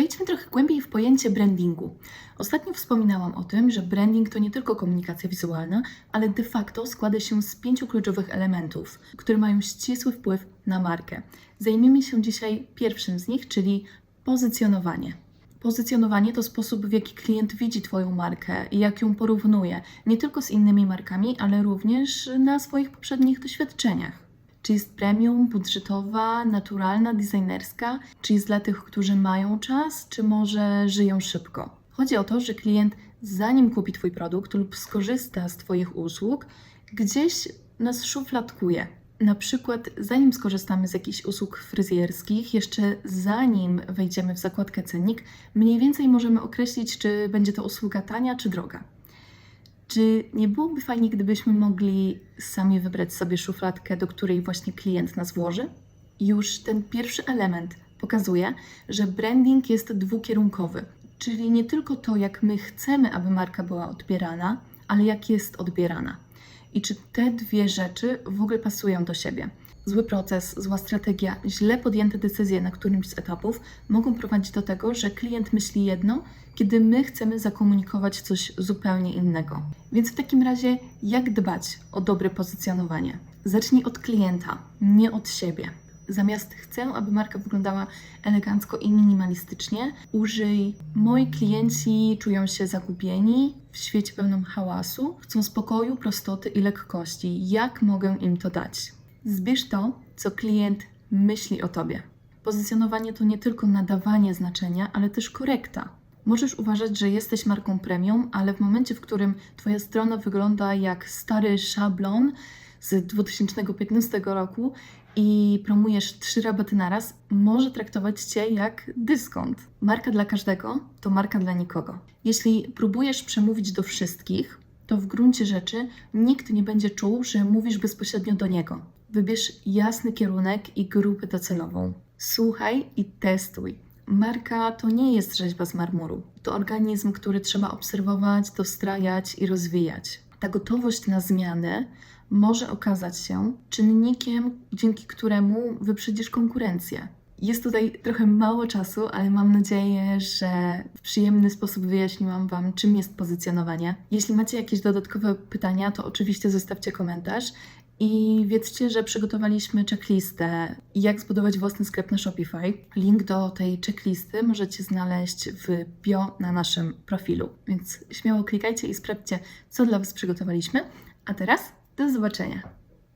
Wejdźmy trochę głębiej w pojęcie brandingu. Ostatnio wspominałam o tym, że branding to nie tylko komunikacja wizualna, ale de facto składa się z pięciu kluczowych elementów, które mają ścisły wpływ na markę. Zajmiemy się dzisiaj pierwszym z nich, czyli pozycjonowanie. Pozycjonowanie to sposób, w jaki klient widzi Twoją markę i jak ją porównuje, nie tylko z innymi markami, ale również na swoich poprzednich doświadczeniach. Czy jest premium, budżetowa, naturalna, designerska? Czy jest dla tych, którzy mają czas, czy może żyją szybko? Chodzi o to, że klient, zanim kupi Twój produkt lub skorzysta z Twoich usług, gdzieś nas szufladkuje. Na przykład, zanim skorzystamy z jakichś usług fryzjerskich, jeszcze zanim wejdziemy w zakładkę cennik, mniej więcej możemy określić, czy będzie to usługa tania czy droga. Czy nie byłoby fajnie, gdybyśmy mogli sami wybrać sobie szufladkę, do której właśnie klient nas włoży? Już ten pierwszy element pokazuje, że branding jest dwukierunkowy, czyli nie tylko to, jak my chcemy, aby marka była odbierana, ale jak jest odbierana. I czy te dwie rzeczy w ogóle pasują do siebie? Zły proces, zła strategia, źle podjęte decyzje na którymś z etapów mogą prowadzić do tego, że klient myśli jedno, kiedy my chcemy zakomunikować coś zupełnie innego. Więc w takim razie, jak dbać o dobre pozycjonowanie? Zacznij od klienta, nie od siebie. Zamiast chcę, aby marka wyglądała elegancko i minimalistycznie, użyj moi klienci czują się zagubieni w świecie pełnym hałasu, chcą spokoju, prostoty i lekkości. Jak mogę im to dać? Zbierz to, co klient myśli o tobie. Pozycjonowanie to nie tylko nadawanie znaczenia, ale też korekta. Możesz uważać, że jesteś marką premium, ale w momencie, w którym Twoja strona wygląda jak stary szablon z 2015 roku i promujesz trzy rabaty naraz, może traktować Cię jak dyskont. Marka dla każdego to marka dla nikogo. Jeśli próbujesz przemówić do wszystkich, to w gruncie rzeczy nikt nie będzie czuł, że mówisz bezpośrednio do niego. Wybierz jasny kierunek i grupę docelową. Słuchaj i testuj. Marka to nie jest rzeźba z marmuru. To organizm, który trzeba obserwować, dostrajać i rozwijać. Ta gotowość na zmiany może okazać się czynnikiem, dzięki któremu wyprzedzisz konkurencję. Jest tutaj trochę mało czasu, ale mam nadzieję, że w przyjemny sposób wyjaśniłam Wam, czym jest pozycjonowanie. Jeśli macie jakieś dodatkowe pytania, to oczywiście zostawcie komentarz. I wiedzcie, że przygotowaliśmy checklistę, jak zbudować własny sklep na Shopify. Link do tej checklisty możecie znaleźć w bio na naszym profilu. Więc śmiało klikajcie i sprawdźcie, co dla Was przygotowaliśmy. A teraz do zobaczenia.